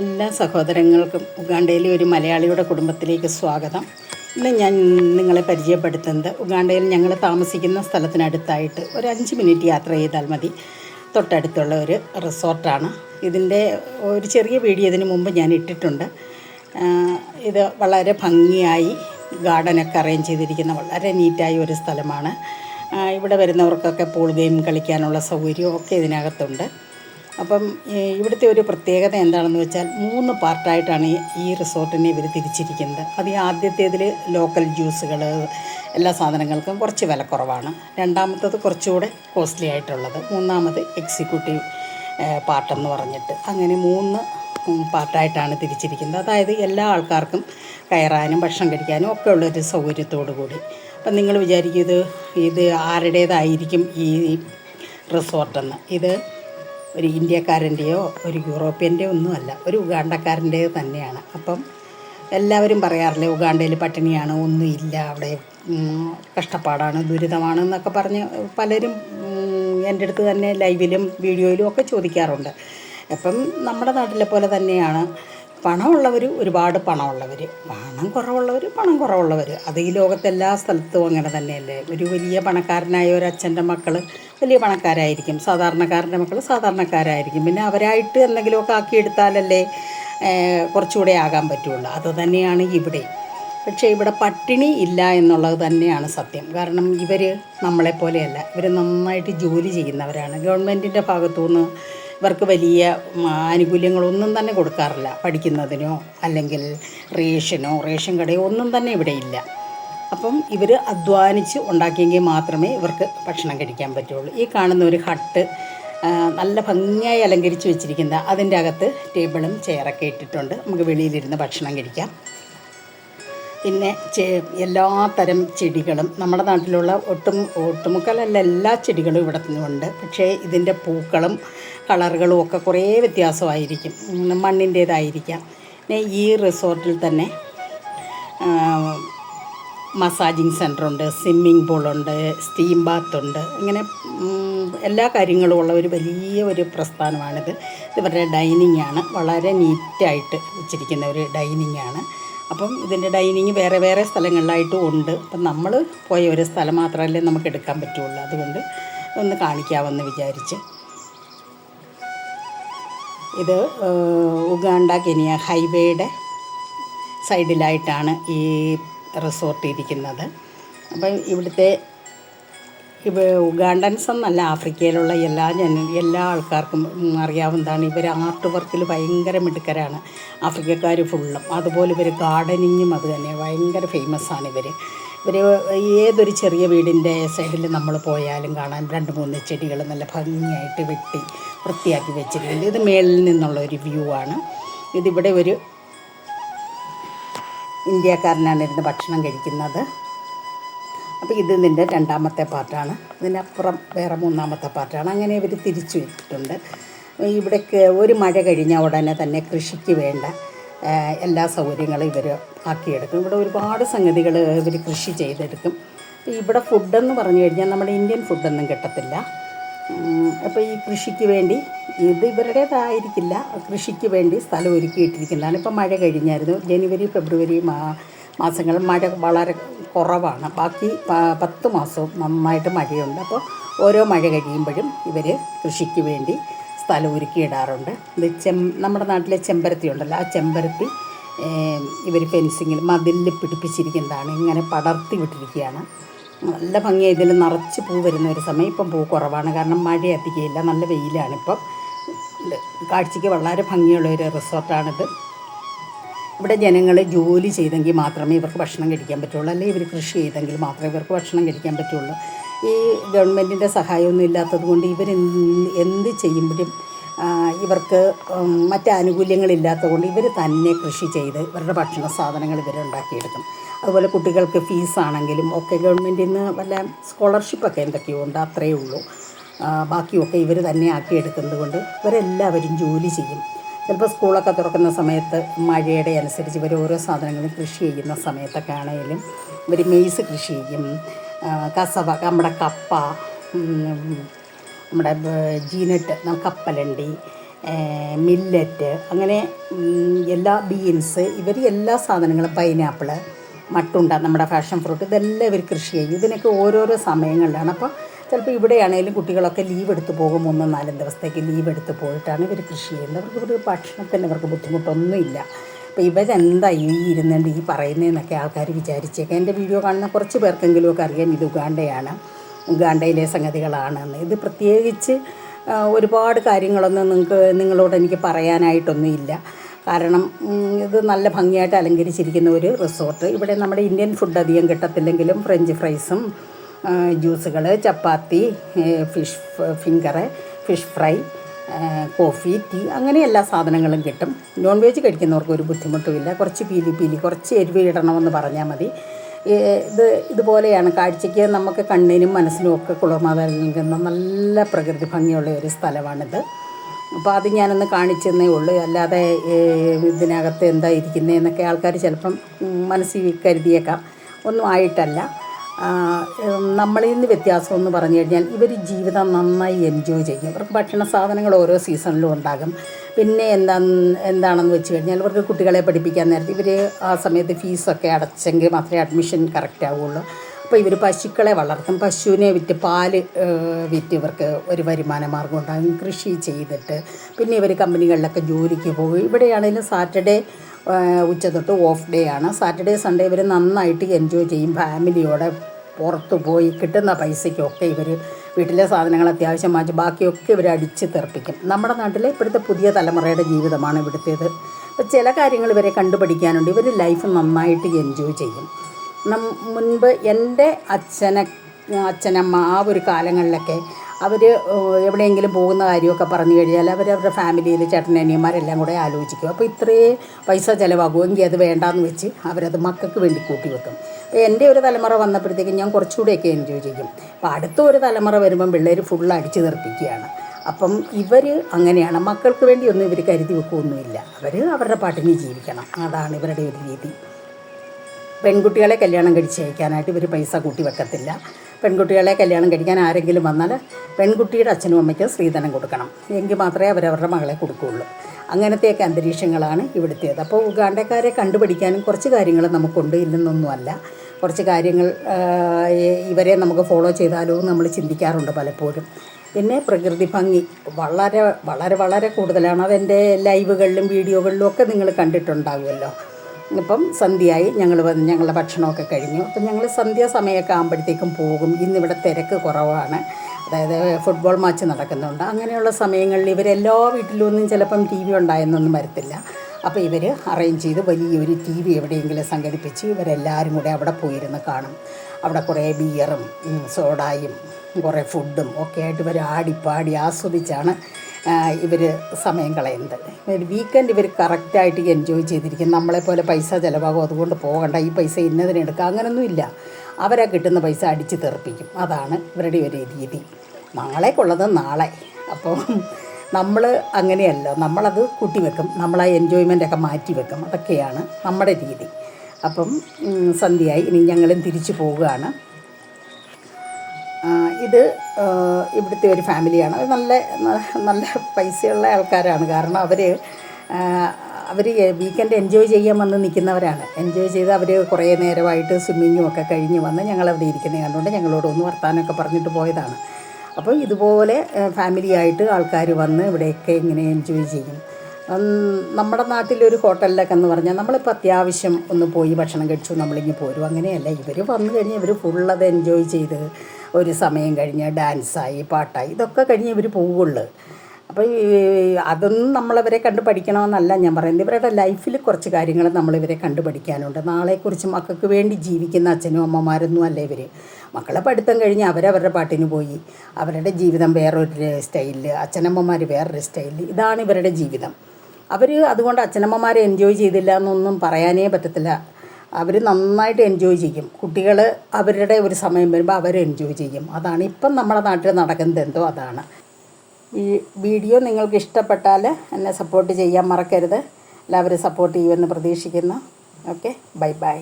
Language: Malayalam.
എല്ലാ സഹോദരങ്ങൾക്കും ഉഗാണ്ടയിലെ ഒരു മലയാളിയുടെ കുടുംബത്തിലേക്ക് സ്വാഗതം. ഇന്ന് ഞാൻ നിങ്ങളെ പരിചയപ്പെടുത്തുന്നത് ഉഗാണ്ടയിൽ ഞങ്ങൾ താമസിക്കുന്ന സ്ഥലത്തിനടുത്തായിട്ട് ഒരു അഞ്ച് മിനിറ്റ് യാത്ര ചെയ്താൽ മതി. തൊട്ടടുത്തുള്ള ഒരു റിസോർട്ടാണ്. ഇതിന്റെ ഒരു ചെറിയ വീഡിയോ ഇതിന് മുമ്പ് ഞാൻ ഇട്ടിട്ടുണ്ട്. ഇത് വളരെ ഭംഗിയായി ഗാർഡനൊക്കെ അറേഞ്ച് ചെയ്തിരിക്കുന്ന വളരെ നീറ്റായ ഒരു സ്ഥലമാണ്. ഇവിടെ വരുന്നവർക്കൊക്കെ പൂൾ ഗെയിം കളിക്കാനുള്ള സൗകര്യവും ഒക്കെ ഇതിനകത്തുണ്ട്. അപ്പം ഇവിടുത്തെ ഒരു പ്രത്യേകത എന്താണെന്ന് വെച്ചാൽ മൂന്ന് പാർട്ടായിട്ടാണ് ഈ- റിസോർട്ടിനെ ഇവർ തിരിച്ചിരിക്കുന്നത്. അത് ഈ ആദ്യത്തേതിൽ ലോക്കൽ ജ്യൂസുകൾ എല്ലാ സാധനങ്ങൾക്കും കുറച്ച് വിലക്കുറവാണ് രണ്ടാമത്തത് കുറച്ചുകൂടെ കോസ്റ്റ്ലി ആയിട്ടുള്ളത്. മൂന്നാമത് എക്സിക്യൂട്ടീവ് പാർട്ടെന്ന് പറഞ്ഞിട്ട്. അങ്ങനെ മൂന്ന് പാർട്ടായിട്ടാണ് തിരിച്ചിരിക്കുന്നത്. അതായത് എല്ലാ ആൾക്കാർക്കും കയറാനും ഭക്ഷണം കഴിക്കാനും ഒക്കെ ഉള്ളൊരു സൗകര്യത്തോടു കൂടി. അപ്പം നിങ്ങൾ വിചാരിക്കും ഇത് ഇത് ആരുടേതായിരിക്കും ഈ റിസോർട്ടെന്ന്. ഇത് ഒരു ഇന്ത്യക്കാരന്റെയോ ഒരു യൂറോപ്യന്റെയോ ഒന്നുമല്ല. ഒരു ഉഗാണ്ടക്കാരന്റെയോ തന്നെയാണ്. അപ്പം എല്ലാവരും പറയാറില്ലേ ഉഗാണ്ടയിൽ പട്ടിണിയാണ് ഒന്നുമില്ല അവിടെ കഷ്ടപ്പാടാണ് ദുരിതമാണ് എന്നൊക്കെ പറഞ്ഞ് പലരും എന്റെ അടുത്ത് തന്നെ ലൈവിലും വീഡിയോയിലും ഒക്കെ ചോദിക്കാറുണ്ട്. അപ്പം നമ്മുടെ നാട്ടിലെ പോലെ തന്നെയാണ്. പണമുള്ളവർ ഒരുപാട് പണമുള്ളവർ പണം കുറവുള്ളവർ പണം കുറവുള്ളവർ അത് ഈ ലോകത്തെ എല്ലാ സ്ഥലത്തും അങ്ങനെ തന്നെയല്ലേ? ഒരു വലിയ പണക്കാരനായ ഒരു അച്ഛന്റെ മക്കൾ വലിയ പണക്കാരായിരിക്കും. സാധാരണക്കാരന്റെ മക്കൾ സാധാരണക്കാരായിരിക്കും. പിന്നെ അവരായിട്ട് എന്തെങ്കിലുമൊക്കെ ആക്കിയെടുത്താലല്ലേ കുറച്ചുകൂടെ ആകാൻ പറ്റുള്ളൂ. അത് തന്നെയാണ് ഇവിടെ. പക്ഷേ ഇവിടെ പട്ടിണി ഇല്ല എന്നുള്ളത് തന്നെയാണ് സത്യം. കാരണം ഇവർ നമ്മളെപ്പോലെയല്ല. ഇവർ നന്നായിട്ട് ജോലി ചെയ്യുന്നവരാണ്. ഗവൺമെന്റിന്റെ ഭാഗത്തുനിന്ന് ഇവർക്ക് വലിയ ആനുകൂല്യങ്ങളൊന്നും തന്നെ കൊടുക്കാറില്ല. പഠിക്കുന്നതിനോ അല്ലെങ്കിൽ റേഷനോ റേഷൻ കടയോ ഒന്നും തന്നെ ഇവിടെ ഇല്ല. അപ്പം ഇവർ അധ്വാനിച്ച് ഉണ്ടാക്കിയെങ്കിൽ മാത്രമേ ഇവർക്ക് ഭക്ഷണം കഴിക്കാൻ പറ്റുള്ളൂ. ഈ കാണുന്ന ഒരു ഹട്ട് നല്ല ഭംഗിയായി അലങ്കരിച്ച് വെച്ചിരിക്കുന്ന അതിന്റെ അകത്ത് ടേബിളും ചെയറൊക്കെ ഇട്ടിട്ടുണ്ട്. നമുക്ക് വെളിയിലിരുന്ന് ഭക്ഷണം കഴിക്കാം. പിന്നെ എല്ലാ ചെടികളും നമ്മുടെ നാട്ടിലുള്ള ഒട്ടും ഒട്ടുമുക്കലല്ല എല്ലാ ചെടികളും ഇവിടെ നിന്നുണ്ട് പക്ഷേ ഇതിന്റെ പൂക്കളും കളറുകളും ഒക്കെ കുറേ വ്യത്യാസമായിരിക്കും. മണ്ണിന്റേതായിരിക്കാം. പിന്നെ ഈ റിസോർട്ടിൽ തന്നെ മസാജിങ് സെന്ററുണ്ട് സ്വിമ്മിംഗ് പൂളുണ്ട് സ്റ്റീം ബാത്തുണ്ട് ഇങ്ങനെ എല്ലാ കാര്യങ്ങളും ഉള്ള ഒരു വലിയ ഒരു പ്രസ്ഥാനമാണിത്. ഇവരുടെ ഡൈനിങ് ആണ് വളരെ നീറ്റായിട്ട് വെച്ചിരിക്കുന്ന ഒരു ഡൈനിങ് ആണ് അപ്പം ഇതിന്റെ ഡൈനിങ് വേറെ വേറെ സ്ഥലങ്ങളിലായിട്ടും ഉണ്ട്. അപ്പം നമ്മൾ പോയ ഒരു സ്ഥലം മാത്രമല്ലേ നമുക്ക് എടുക്കാൻ പറ്റുള്ളൂ. അതുകൊണ്ട് ഒന്ന് കാണിക്കാമെന്ന് വിചാരിച്ച്. ഇത് ഉഗാണ്ട കെനിയ ഹൈവേയുടെ സൈഡിലായിട്ടാണ് ഈ റിസോർട്ട് ഇരിക്കുന്നത്. അപ്പം ഇവിടുത്തെ ഇവ ഉഗാണ്ടൻസ് എന്നല്ല ആഫ്രിക്കയിലുള്ള എല്ലാ ജന എല്ലാ ആൾക്കാർക്കും അറിയാവുന്നതാണ്. ഇവർ ആർട്ട് വർക്കിൽ ഭയങ്കര മിടുക്കരാണ്. ആഫ്രിക്കക്കാർ ഫുള്ളും. അതുപോലെ ഇവർ ഗാർഡനിങ്ങും അത് തന്നെ ഭയങ്കര ഫേമസ് ആണ് ഇവർ ഇവർ ഏതൊരു ചെറിയ വീടിന്റെ സൈഡിൽ നമ്മൾ പോയാലും കാണാൻ രണ്ട് മൂന്ന് ചെടികൾ നല്ല ഭംഗിയായിട്ട് വെട്ടി വൃത്തിയാക്കി വെച്ചിട്ടുണ്ട്. ഇത് മേളിൽ നിന്നുള്ള ഒരു വ്യൂ ആണ്. ഇതിവിടെ ഒരു ഇന്ത്യക്കാരനാണ് ഇരുന്ന് ഭക്ഷണം കഴിക്കുന്നത്. അപ്പോൾ ഇത് ഇതിന്റെ രണ്ടാമത്തെ പാർട്ടാണ് ഇതിനപ്പുറം വേറെ മൂന്നാമത്തെ പാർട്ടാണ് അങ്ങനെ ഇവർ തിരിച്ചു വെച്ചിട്ടുണ്ട് ഇവിടേക്ക് ഒരു മഴ കഴിഞ്ഞ ഉടനെ തന്നെ കൃഷിക്ക് വേണ്ട എല്ലാ സൗകര്യങ്ങളും ഇവർ ആക്കിയെടുക്കും. ഇവിടെ ഒരുപാട് സംഗതികൾ ഇവർ കൃഷി ചെയ്തെടുക്കും. ഇവിടെ ഫുഡെന്ന് പറഞ്ഞു കഴിഞ്ഞാൽ നമ്മുടെ ഇന്ത്യൻ ഫുഡൊന്നും കിട്ടത്തില്ല. അപ്പോൾ ഈ കൃഷിക്ക് വേണ്ടി ഇത് ഇവരുടേതായിരിക്കില്ല. കൃഷിക്ക് വേണ്ടി സ്ഥലം ഒരുക്കിയിട്ടിരിക്കുന്നതാണ്. ഇപ്പോൾ മഴ കഴിഞ്ഞായിരുന്നു. ജനുവരി ഫെബ്രുവരി മാസങ്ങൾ മഴ വളരെ കുറവാണ്. ബാക്കി പത്ത് മാസവും നന്നായിട്ട് മഴയുണ്ട്. അപ്പോൾ ഓരോ മഴ കഴിയുമ്പോഴും ഇവർ കൃഷിക്ക് വേണ്ടി സ്ഥലം ഒരുക്കിയിടാറുണ്ട്. ഇത് ചെം നമ്മുടെ നാട്ടിലെ ചെമ്പരത്തി ഉണ്ടല്ലോ. ആ ചെമ്പരത്തി ഇവർ ഫെൻസിങ്ങിൽ മതിലിൽ പിടിപ്പിച്ചിരിക്കുന്നതാണ്. ഇങ്ങനെ പടർത്തി വിട്ടിരിക്കുകയാണ്. നല്ല ഭംഗിയായി ഇതിൽ നിറച്ച് പൂ വരുന്ന ഒരു സമയം. ഇപ്പം പൂ കുറവാണ്. കാരണം മഴ അധികമില്ല. നല്ല വെയിലാണ് ഇപ്പം. കാഴ്ചയ്ക്ക് വളരെ ഭംഗിയുള്ള ഒരു റിസോർട്ടാണിത്. ഇവിടെ ജനങ്ങൾ ജോലി ചെയ്തെങ്കിൽ മാത്രമേ ഇവർക്ക് ഭക്ഷണം കഴിക്കാൻ പറ്റുള്ളൂ. അല്ലെങ്കിൽ ഇവർ കൃഷി ചെയ്തെങ്കിൽ മാത്രമേ ഇവർക്ക് ഭക്ഷണം കഴിക്കാൻ പറ്റുള്ളൂ. ഈ ഗവൺമെന്റിന്റെ സഹായമൊന്നും ഇല്ലാത്തത് കൊണ്ട് ഇവർ എന്ത് ചെയ്യുമ്പോഴും ഇവർക്ക് മറ്റാനുകൂല്യങ്ങളില്ലാത്തത് കൊണ്ട് ഇവർ തന്നെ കൃഷി ചെയ്ത് ഇവരുടെ ഭക്ഷണ സാധനങ്ങൾ ഇവർ ഉണ്ടാക്കിയെടുക്കും. അതുപോലെ കുട്ടികൾക്ക് ഫീസാണെങ്കിലും ഒക്കെ ഗവൺമെന്റിൽ നിന്ന് വല്ല സ്കോളർഷിപ്പൊക്കെ എന്തൊക്കെയോ ഉണ്ട് അത്രയേ ഉള്ളൂ. ബാക്കിയൊക്കെ ഇവർ തന്നെ ആക്കിയെടുക്കുന്നത് കൊണ്ട് ഇവരെല്ലാവരും ജോലി ചെയ്യും. ചിലപ്പോൾ സ്കൂളൊക്കെ തുറക്കുന്ന സമയത്ത് മഴയുടെ അനുസരിച്ച് ഇവർ ഓരോ സാധനങ്ങളും കൃഷി ചെയ്യുന്ന സമയത്തൊക്കെ ആണെങ്കിലും ഇവർ മെയ്സ് കൃഷി ചെയ്യും. കസവ നമ്മുടെ കപ്പ നമ്മുടെ ജീനട്ട് കപ്പലണ്ടി മില്ലറ്റ് അങ്ങനെ എല്ലാ ബീൻസ് ഇവർ എല്ലാ സാധനങ്ങളും പൈനാപ്പിൾ മട്ടുണ്ട നമ്മുടെ ഫാഷൻ ഫ്രൂട്ട് ഇതെല്ലാം ഇവർ കൃഷി ചെയ്യും. ഇതിനൊക്കെ ഓരോരോ സമയങ്ങളിലാണ്. അപ്പോൾ ചിലപ്പോൾ ഇവിടെയാണെങ്കിലും കുട്ടികളൊക്കെ ലീവ് എടുത്ത് പോകും മൂന്നും നാലും ദിവസത്തേക്ക് ലീവ് എടുത്ത് പോയിട്ടാണ് ഇവർ കൃഷി ചെയ്യുന്നത്. അവർക്ക് ഒരു ഭക്ഷണത്തിന് അവർക്ക് ബുദ്ധിമുട്ടൊന്നുമില്ല. അപ്പോൾ ഇവരെന്താ ഈ ഇരുന്നുകൊണ്ട് ഈ പറയുന്നതെന്നൊക്കെ ആൾക്കാർ വിചാരിച്ചേക്കാം. എന്റെ വീഡിയോ കാണുന്ന കുറച്ച് പേർക്കെങ്കിലും ഒക്കെ അറിയാം ഇത് ഉഗാണ്ടയാണ്. ഉഗാണ്ടയിലെ സംഗതികളാണെന്ന്. ഇത് പ്രത്യേകിച്ച് ഒരുപാട് കാര്യങ്ങളൊന്നും നിങ്ങൾക്ക് നിങ്ങളോട് എനിക്ക് പറയാനായിട്ടൊന്നുമില്ല. കാരണം ഇത് നല്ല ഭംഗിയായിട്ട് അലങ്കരിച്ചിരിക്കുന്ന ഒരു റിസോർട്ട്. ഇവിടെ നമ്മുടെ ഇന്ത്യൻ ഫുഡ് അധികം കിട്ടത്തില്ലെങ്കിലും ഫ്രഞ്ച് ഫ്രൈസും ജ്യൂസുകൾ chapati fish finger fish fry coffee tea അങ്ങനെ എല്ലാ സാധനങ്ങളും കിട്ടും. നോൺ വെജ് കഴിക്കുന്നവർക്ക് ഒരു ബുദ്ധിമുട്ടുമില്ല. കുറച്ച് പീലി പീലി കുറച്ച് എരിവ് ഇടണമെന്ന് പറഞ്ഞാൽ മതി. ഇത് ഇതുപോലെയാണ്. കാഴ്ചയ്ക്ക് നമുക്ക് കണ്ണിനും മനസ്സിനും ഒക്കെ കുളിർമ നൽകുന്ന നല്ല പ്രകൃതി ഭംഗിയുള്ള ഒരു സ്ഥലമാണിത്. അപ്പോൾ അത് ഞാനൊന്ന് കാണിച്ചെന്നേ ഉള്ളൂ. അല്ലാതെ ഇതിനകത്ത് എന്താ ഇരിക്കുന്നതെന്നൊക്കെ ആൾക്കാർ ചിലപ്പം മനസ്സിൽ കരുതിയേക്കാം. ഒന്നും ആയിട്ടല്ല. നമ്മളിൽ നിന്ന് വ്യത്യാസം എന്ന് പറഞ്ഞു കഴിഞ്ഞാൽ ഇവർ ജീവിതം നന്നായി എൻജോയ് ചെയ്യും. ഇവർക്ക് ഭക്ഷണ സാധനങ്ങൾ ഓരോ സീസണിലും ഉണ്ടാകും. പിന്നെ എന്താ എന്താണെന്ന് വെച്ച് കഴിഞ്ഞാൽ ഇവർക്ക് കുട്ടികളെ പഠിപ്പിക്കാൻ നേരത്തെ ഇവർ ആ സമയത്ത് ഫീസൊക്കെ അടച്ചെങ്കിൽ മാത്രമേ അഡ്മിഷൻ കറക്റ്റ് ആവുള്ളൂ. അപ്പോൾ ഇവർ പശുക്കളെ വളർത്തും. പശുവിനെ വിറ്റ് പാൽ വിറ്റ് ഇവർക്ക് ഒരു വരുമാന മാർഗം ഉണ്ടാകും. കൃഷി ചെയ്തിട്ട് പിന്നെ ഇവർ കമ്പനികളിലൊക്കെ ജോലിക്ക് പോകും. ഇവിടെയാണെങ്കിലും സാറ്റർഡേ ഉച്ച തൊട്ട് ഓഫ് ഡേ ആണ്. സാറ്റർഡേ സൺഡേ ഇവർ നന്നായിട്ട് എൻജോയ് ചെയ്യും. ഫാമിലിയോടെ പുറത്ത് പോയി കിട്ടുന്ന പൈസയ്ക്കൊക്കെ ഇവർ വീട്ടിലെ സാധനങ്ങൾ അത്യാവശ്യം വാങ്ങിച്ച് ബാക്കിയൊക്കെ ഇവർ അടിച്ച് തെറിപ്പിക്കും. നമ്മുടെ നാട്ടിലെ ഇപ്പോഴത്തെ പുതിയ തലമുറയുടെ ജീവിതമാണ് ഇവിടുത്തേത്. അപ്പോൾ ചില കാര്യങ്ങൾ ഇവരെ കണ്ടുപഠിക്കാനുണ്ട് ഇവർ ലൈഫ് നന്നായിട്ട് എൻജോയ് ചെയ്യും. നം മുൻപ് എന്റെ അച്ഛനെ അച്ഛനമ്മ ആ ഒരു കാലങ്ങളിലൊക്കെ അവർ എവിടെയെങ്കിലും പോകുന്ന കാര്യമൊക്കെ പറഞ്ഞു കഴിഞ്ഞാൽ അവർ അവരുടെ ഫാമിലിയിൽ ചേട്ടനനിയന്മാരെല്ലാം കൂടെ ആലോചിക്കും. അപ്പോൾ ഇത്രയും പൈസ ചിലവാകുമെങ്കിൽ അത് വേണ്ടാന്ന് വെച്ച് അവരത് മക്കൾക്ക് വേണ്ടി കൂട്ടി വെക്കും. അപ്പോൾ എന്റെ ഒരു തലമുറ വന്നപ്പോഴത്തേക്കും ഞാൻ കുറച്ചുകൂടെയൊക്കെ എൻജോയ് ചെയ്യും. അപ്പോൾ അടുത്ത ഒരു തലമുറ വരുമ്പം പിള്ളേർ ഫുൾ അടിച്ചു തെറിപ്പിക്കുകയാണ് അപ്പം ഇവർ അങ്ങനെയാണ്. മക്കൾക്ക് വേണ്ടിയൊന്നും ഇവർ കരുതി വെക്കുകയൊന്നുമില്ല അവർ അവരുടെ പാട്ടിനെ ജീവിക്കണം. അതാണ് ഇവരുടെ ഒരു രീതി. പെൺകുട്ടികളെ കല്യാണം കഴിച്ച് അയക്കാനായിട്ട് ഇവർ പൈസ കൂട്ടി വെക്കത്തില്ല. പെൺകുട്ടികളെ കല്യാണം കഴിക്കാൻ ആരെങ്കിലും വന്നാൽ പെൺകുട്ടിയുടെ അച്ഛനും അമ്മയ്ക്കും സ്ത്രീധനം കൊടുക്കണം. എങ്കിൽ മാത്രമേ അവരവരുടെ മകളെ കൊടുക്കുകയുള്ളൂ. അങ്ങനത്തെയൊക്കെ അന്തരീക്ഷങ്ങളാണ് ഇവിടുത്തേത്. അപ്പോൾ ഉഗാണ്ടക്കാരെ കണ്ടുപിടിക്കാനും കുറച്ച് കാര്യങ്ങൾ നമുക്കുണ്ട്. ഇല്ലെന്നൊന്നുമല്ല കുറച്ച് കാര്യങ്ങൾ ഇവരെ നമുക്ക് ഫോളോ ചെയ്താലോ നമ്മൾ ചിന്തിക്കാറുണ്ട് പലപ്പോഴും. പിന്നെ പ്രകൃതി ഭംഗി. വളരെ വളരെ വളരെ കൂടുതലാണ്. അതെന്റെ ലൈവുകളിലും വീഡിയോകളിലും ഒക്കെ നിങ്ങൾ കണ്ടിട്ടുണ്ടാകുമല്ലോ ഇപ്പം സന്ധ്യയായി ഞങ്ങൾ വന്ന് ഞങ്ങളുടെ ഭക്ഷണമൊക്കെ കഴിഞ്ഞു. അപ്പം ഞങ്ങൾ സന്ധ്യ സമയമൊക്കെ ആകുമ്പോഴത്തേക്കും പോകും. ഇന്നിവിടെ തിരക്ക് കുറവാണ്. അതായത് ഫുട്ബോൾ മാച്ച് നടക്കുന്നുണ്ട്. അങ്ങനെയുള്ള സമയങ്ങളിൽ ഇവരെല്ലാ വീട്ടിലൊന്നും ചിലപ്പം ടി വി ഉണ്ടായെന്നൊന്നും വരത്തില്ല. അപ്പോൾ ഇവർ അറേഞ്ച് ചെയ്ത് വലിയൊരു ടി വി എവിടെയെങ്കിലും സംഘടിപ്പിച്ച് ഇവരെല്ലാവരും കൂടെ അവിടെ പോയിരുന്ന് കാണും. അവിടെ കുറേ ബിയറും സോഡായും കുറേ ഫുഡും ഒക്കെ ആയിട്ട് ഇവർ ആടിപ്പാടി ആസ്വദിച്ചാണ് ഇവർ സമയം കളയുന്നത്. ഒരു വീക്കെൻഡ് ഇവർ കറക്റ്റായിട്ട് എൻജോയ് ചെയ്തിരിക്കും. നമ്മളെപ്പോലെ പൈസ ചിലവാകും. അതുകൊണ്ട് പോകണ്ട. ഈ പൈസ ഇന്നതിനെടുക്കുക അങ്ങനൊന്നുമില്ല അവരാ കിട്ടുന്ന പൈസ അടിച്ച് തെറിപ്പിക്കും. അതാണ് ഇവരുടെ ഒരു രീതി. നാളേക്കുള്ളത് നാളെ. അപ്പോൾ നമ്മൾ അങ്ങനെയല്ല. നമ്മളത് കൂട്ടിവെക്കും. നമ്മളാ എൻജോയ്മെന്റൊക്കെ മാറ്റി വെക്കും അതൊക്കെയാണ് നമ്മുടെ രീതി. അപ്പം സന്ധ്യയായി. ഇനി ഞങ്ങളും തിരിച്ചു പോവുകയാണ്. ഇത് ഇവിടുത്തെ ഒരു ഫാമിലിയാണ്. അത് നല്ല നല്ല പൈസയുള്ള ആൾക്കാരാണ്. കാരണം അവർ അവർ വീക്കെൻഡ് എൻജോയ് ചെയ്യാൻ വന്ന് നിൽക്കുന്നവരാണ്. എൻജോയ് ചെയ്ത് അവർ കുറേ നേരമായിട്ട് സ്വിമ്മിങ്ങും ഒക്കെ കഴിഞ്ഞ് വന്ന് ഞങ്ങളവിടെ ഇരിക്കുന്നത് കണ്ടുകൊണ്ട് ഞങ്ങളോടൊന്ന് വർത്താനമൊക്കെ പറഞ്ഞിട്ട് പോയതാണ്. അപ്പോൾ ഇതുപോലെ ഫാമിലിയായിട്ട് ആൾക്കാർ വന്ന് ഇവിടെയൊക്കെ ഇങ്ങനെ എൻജോയ് ചെയ്യും. നമ്മുടെ നാട്ടിലൊരു ഹോട്ടലിലൊക്കെ എന്ന് പറഞ്ഞാൽ നമ്മളിപ്പോൾ അത്യാവശ്യം ഒന്ന് പോയി ഭക്ഷണം കഴിച്ചു നമ്മളിങ്ങനെ പോരും. അങ്ങനെയല്ല. ഇവർ വന്നു കഴിഞ്ഞാൽ ഇവർ ഫുള്ളത് എൻജോയ് ചെയ്ത് ഒരു സമയം കഴിഞ്ഞ് ഡാൻസായി പാട്ടായി ഇതൊക്കെ കഴിഞ്ഞ് ഇവർ പോവുള്ളൂ. അപ്പോൾ ഈ അതൊന്നും നമ്മളവരെ കണ്ട് പഠിക്കണമെന്നല്ല. ഞാൻ പറയുന്നത് ഇവരുടെ ലൈഫിൽ കുറച്ച് കാര്യങ്ങൾ നമ്മളിവരെ കണ്ട് പഠിക്കാനുണ്ട്. നാളെക്കുറിച്ച് മക്കൾക്ക് വേണ്ടി ജീവിക്കുന്ന അച്ഛനും അമ്മമാരൊന്നും അല്ല ഇവർ മക്കളെ പഠിത്തം കഴിഞ്ഞ് അവരവരുടെ പാട്ടിന് പോയി. അവരുടെ ജീവിതം വേറൊരു സ്റ്റൈലിൽ അച്ഛനമ്മമാർ വേറൊരു സ്റ്റൈലിൽ ഇതാണ് ഇവരുടെ ജീവിതം. അവർ അതുകൊണ്ട് അച്ഛനമ്മമാരെ എൻജോയ് ചെയ്തില്ല എന്നൊന്നും പറയാനേ പറ്റത്തില്ല. അവർ നന്നായിട്ട് എൻജോയ് ചെയ്യും. കുട്ടികൾ അവരുടെ ഒരു സമയം വരുമ്പോൾ അവർ എൻജോയ് ചെയ്യും. അതാണ് ഇപ്പം നമ്മുടെ നാട്ടിൽ നടക്കുന്നത് എന്തോ അതാണ്. ഈ വീഡിയോ നിങ്ങൾക്ക് ഇഷ്ടപ്പെട്ടാൽ എന്നെ സപ്പോർട്ട് ചെയ്യാൻ മറക്കരുത്. എല്ലാവരും സപ്പോർട്ട് ചെയ്യുമെന്ന് പ്രതീക്ഷിക്കുന്നു. Okay bye bye